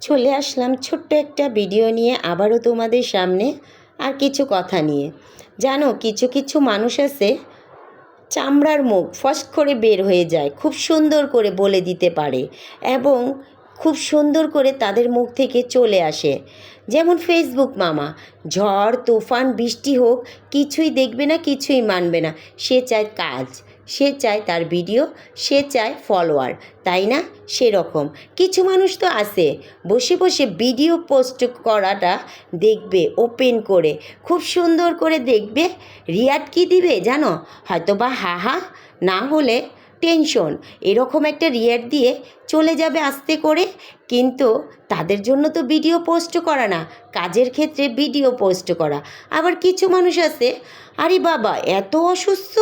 চলে আসলাম ছোট্ট একটা ভিডিও নিয়ে আবারও তোমাদের সামনে আর কিছু কথা নিয়ে। জানো, কিছু কিছু মানুষ আছে, চামড়ার মুখ ফস করে বের হয়ে যায়, খুব সুন্দর করে বলে দিতে পারে এবং খুব সুন্দর করে তাদের মুখ থেকে চলে আসে। যেমন ফেসবুক মামা, ঝড়, তুফান, বৃষ্টি হোক, কিছুই দেখবে না, কিছুই মানবে না, সে চায় কাজ। সে চায় তার ভিডিও, সে চায় ফলোয়ার তাই না? সেরকম। কিছু মানুষ তো আছে, বসে বসে ভিডিও পোস্ট করাটা দেখবে ওপেন করে, খুব সুন্দর করে দেখবে। রিয়াদ কি দিবে জানো? হয়তো বা হা হা না হলে টেনশন এরকম একটা রিয়াট দিয়ে চলে যাবে আস্তে করে। কিন্তু তাদের জন্য তো ভিডিও পোস্ট করা না, কাজের ক্ষেত্রে ভিডিও পোস্ট করা। আবার কিছু মানুষ আছে, আরে বাবা, এত অসুস্থ?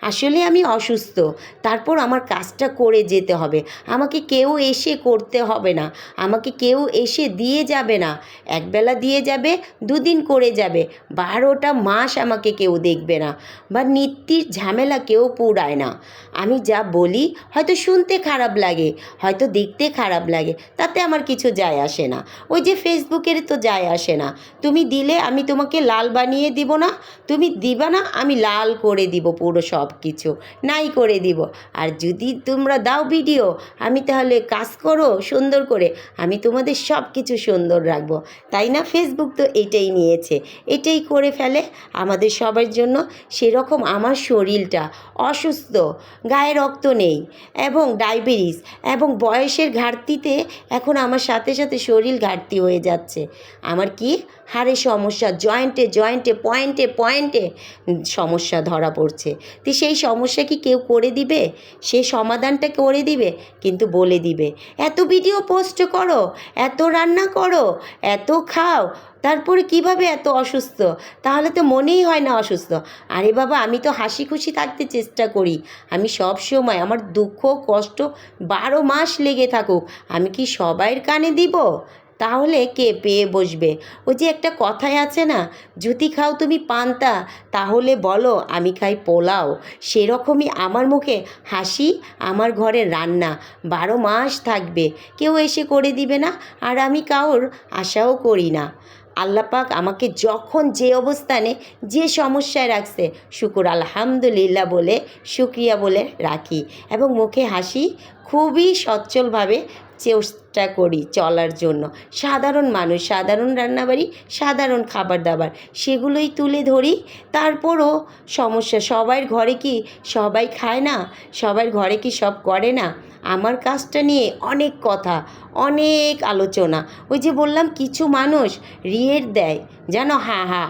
আসলে আমি অসুস্থ। তারপর আমার কাজটা করে যেতে হবে। আমাকে কেউ এসে করতে হবে না। আমাকে কেউ এসে দিয়ে যাবে না। একবেলা দিয়ে যাবে, দুদিন করে যাবে। বারোটা মাস আমাকে কেউ দেখবে না। বা নিত্যির ঝামেলা কেউ পুরায় না। আমি যা বলি, হয়তো শুনতে খারাপ লাগে। হয়তো দেখতে খারাপ লাগে, তাতে আমার কিছু যায় আসে না। ওই যে ফেসবুকের তো যায় আসে না। তুমি দিলে আমি তোমাকে লাল বানিয়ে দিব না, তুমি দিবা না, আমি লাল করে দিব পুরো সব কিছু নাই করে দিব। আর যদি তোমরা দাও ভিডিও, আমি তাহলে কাজ করো, সুন্দর করে, আমি তোমাদের সব কিছু সুন্দর রাখব। তাই না? ফেসবুক তো এটাই নিয়েছে। এটাই করে ফেলে আমাদের সবার জন্য সেরকম আমার শরীরটা অসুস্থ, গায়ে রক্ত নেই, এবং ডায়াবেটিস, এবং বয়সের ঘাটতিতে এখন আমার সাথে সাথে শরীর ঘাটতি হয়ে যাচ্ছে। আমার কি হাড়ে সমস্যা জয়েন্টে জয়েন্টে পয়েন্টে পয়েন্টে সমস্যা ধরা পড়ছে। তো সেই সমস্যা কি কেউ করে দিবে? সেই সমাধানটা করে দিবে, কিন্তু বলে দিবে। এত ভিডিও পোস্ট করো, এত রান্না করো, এত খাও, তারপরে কীভাবে এত অসুস্থ? তাহলে তো মনেই হয় না অসুস্থ। আরে বাবা, আমি তো হাসি খুশি থাকতে চেষ্টা করি। আমি সব সময় আমার দুঃখ, কষ্ট বারো মাস লেগে থাকুক, আমি কি সবাইয়ের কানে দিব? তাহলে কে পেয়ে বসবে? ওই যে একটা কথাই আছে না জুতি খাও তুমি পান্তা, তাহলে বলো আমি খাই পোলাও। সেরকমই আমার মুখে হাসি আমার ঘরে রান্না, বারো মাস থাকবে, কেউ এসে করে দিবে না, আর আমি কাউর আশাও করি না। আল্লাপাক আমাকে যখন যে অবস্থানে যে সমস্যায় রাখছে, শুকুর আলহামদুলিল্লাহ বলে, শুক্রিয়া বলে রাখি এবং মুখে হাসি খুবই সচ্ছলভাবে চেষ্টা করি চলার জন্য। সাধারণ মানুষ, সাধারণ রান্নাবাড়ি, সাধারণ খাবার দাবার সেগুলোই তুলে ধরি। তারপরও সমস্যা, সবার ঘরে কি সবাই খায় না? সবার ঘরে কি সব করে না? আমার কাজটা নিয়ে অনেক কথা, অনেক আলোচনা। ওই যে বললাম, কিছু মানুষ রিয়ের দেয় জানো হা হা